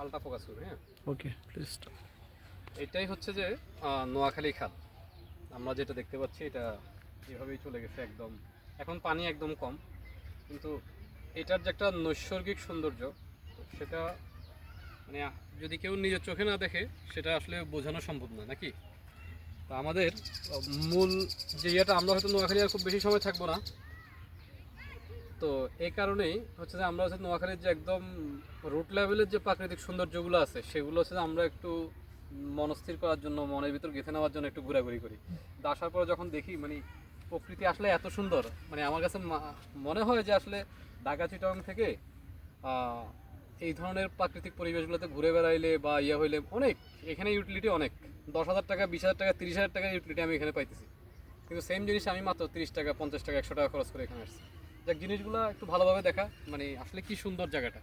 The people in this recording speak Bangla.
খালটা ফোকাস করবে হ্যাঁ? ওকে প্লিজ এটাই হচ্ছে যে নোয়াখালী খাল। আমরা যেটা দেখতে পাচ্ছি এটা এভাবেই চলে গেছে একদম। এখন পানি একদম কম কিন্তু এটার যে একটা নৈসর্গিক সৌন্দর্য সেটা মানে যদি কেউ নিজের চোখে না দেখে সেটা আসলে বোঝানো সম্ভব না নাকি? তা আমাদের মূল যে ইয়েটা আমরা হয়তো নোয়াখালী আর খুব বেশি সময় থাকব না তো এই কারণেই হচ্ছে যে আমরা হচ্ছে নোয়াখালীর যে একদম রুট লেভেলের যে প্রাকৃতিক সৌন্দর্যগুলো আছে, সেগুলো হচ্ছে যে আমরা একটু মনস্থির করার জন্য, মনের ভিতর গেঁথে নেওয়ার জন্য একটু ঘোরাঘুরি করি। আসার পরে যখন দেখি মানে প্রকৃতি আসলে এত সুন্দর মানে আমার কাছে মনে হয় যে আসলে ঢাকা চিটং থেকে এই ধরনের প্রাকৃতিক পরিবেশগুলোতে ঘুরে বেড়াইলে বা ইয়ে হইলে অনেক, এখানে ইউটিলিটি অনেক। দশ হাজার টাকা, বিশ হাজার টাকা, তিরিশ হাজার টাকা ইউটিলিটি আমি এখানে পাইতেছি। কিন্তু সেম জিনিস আমি মাত্র তিরিশ টাকা, পঞ্চাশ টাকা, একশো টাকা খরচ করে এখানে আসছি। যাক জিনিসগুলো একটু ভালোভাবে দেখা মানে আসলে কি সুন্দর জায়গাটা।